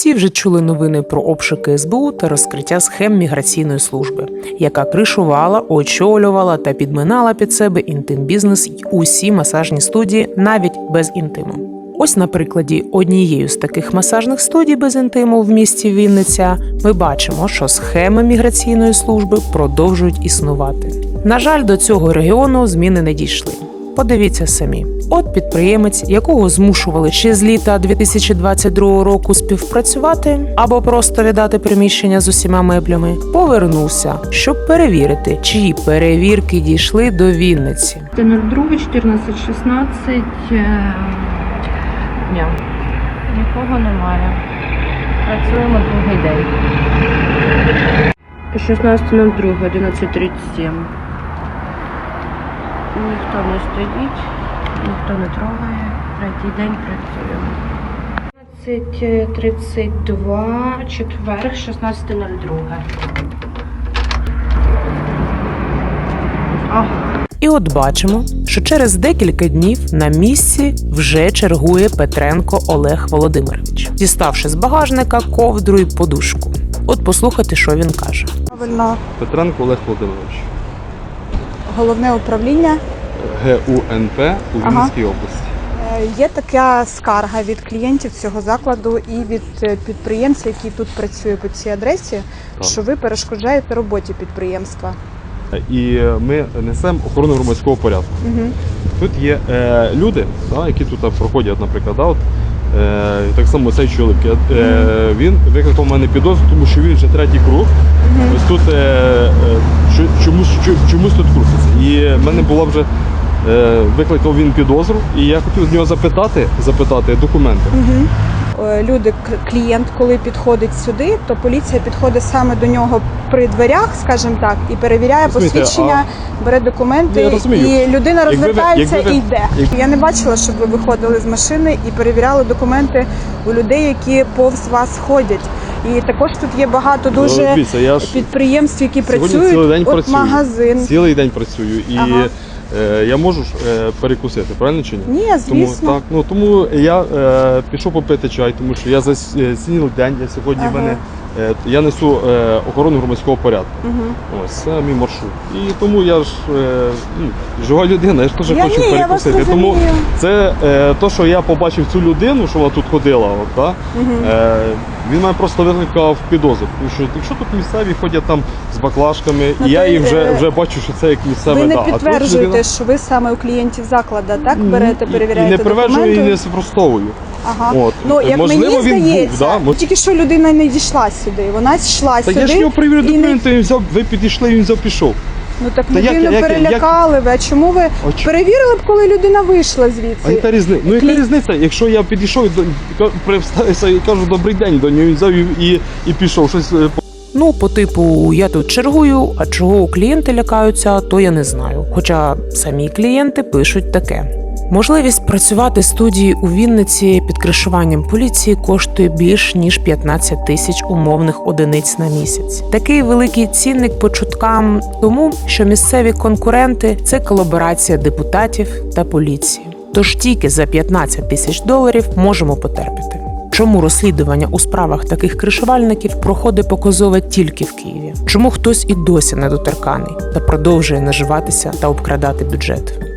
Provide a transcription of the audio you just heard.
Всі вже чули новини про обшуки СБУ та розкриття схем міграційної служби, яка кришувала, очолювала та підминала під себе інтим-бізнес й усі масажні студії навіть без інтиму. Ось на прикладі однієї з таких масажних студій без інтиму в місті Вінниця ми бачимо, що схеми міграційної служби продовжують існувати. На жаль, до цього регіону зміни не дійшли. Подивіться самі. От підприємець, якого змушували ще з літа 2022 року співпрацювати або просто віддати приміщення з усіма меблями, повернувся, щоб перевірити, чиї перевірки дійшли до Вінниці. 02, 14, 16. е, Дня. Нікого немає. Працюємо другий день. 16.02, 11.37. Ніхто не стоїть, ніхто не трогає. Третій день працюємо. 11.32, четверг, 16.02. А, І от бачимо, що через декілька днів на місці вже чергує Петренко Олег Володимирович, діставши з багажника ковдру і подушку. От послухайте, що він каже. Правильно, Петренко Олег Володимирович, головне управління. ГУНП у Ага. Області. Е, Є така скарга від клієнтів цього закладу і від е, підприємця, який тут працює по цій адресі, Так. що ви перешкоджаєте роботі підприємства. І ми несемо охорону громадського порядку. Угу. Тут є е, люди, да, які тут проходять, наприклад, да, от, е, так само цей чоловік. Е, він викликав мене підозру, тому що він вже третій круг. Ось тут е, е, чо- чомусь, чомусь тут крутиться. І в мене була вже е, викликав він підозру, і я хотів з нього запитати, запитати документи. Угу. Люди, клієнт, коли підходить сюди, то поліція підходить саме до нього при дверях, скажімо так, і перевіряє Розумієте, посвідчення, бере документи, Я розумію. і людина Якби ви- розвертається якби ви- і йде. як- Я не бачила, щоб ви виходили з машини і перевіряли документи у людей, які повз вас ходять. І також тут є багато дуже Ну, дивіться, я ж підприємств, які Сьогодні працюють. цілий день От працюю. магазин. Цілий день працюю і Ага. е, я можу ж е, перекусити, правильно чи ні? Ні, Тому звісно. так, ну тому я е, пішов попити чай, тому що я за с- е, цілий день. Я сьогодні Ага. в мене я несу е, охорону громадського порядку. Мгм. Ось це мій маршрут. І тому я ж е, ну, жива людина, я ж теж Я хочу ні, я перекусити. тому це е, то, що я побачив цю людину, що вона тут ходила, от, да, е, він мене просто викликав підозру. Тому що якщо тут місцеві ходять там з баклажками, Ну, і я їх вже, е, вже бачу, що це як місцеве Ви не да. А тут підтверджуєте, людина- що ви саме у клієнтів закладу, так? Берете, перевіряєте і не привержую і не спростовую. Ага. От. Ну, як Можливо, мені він був, здається, да, мо- тільки що людина не дійшла сюди. Вона йшла Та сюди. я ж його перевірив і не- документи, він взяв, ви підійшли, він взяв пішов. Ну так Та як- людину як- перелякали ви. А чому ви А ч- перевірили б, коли людина вийшла А звідси? яка різниця? Ну яка Клі- різниця? Якщо я підійшов і до ка- представився і кажу добрий день до нього, він взяв і, і, і пішов. Щось е, Ну, по типу, я тут чергую, а чого клієнти лякаються, то я не знаю. Хоча самі клієнти пишуть таке. Можливість працювати студії у Вінниці під кришуванням поліції коштує більш ніж 15 тисяч умовних одиниць на місяць. Такий великий цінник по чуткам, тому що місцеві конкуренти це колаборація депутатів та поліції. Тож тільки за 15 тисяч доларів можемо потерпіти. Чому розслідування у справах таких кришувальників проходить показове тільки в Києві? Чому хтось і досі недоторканий та продовжує наживатися та обкрадати бюджет?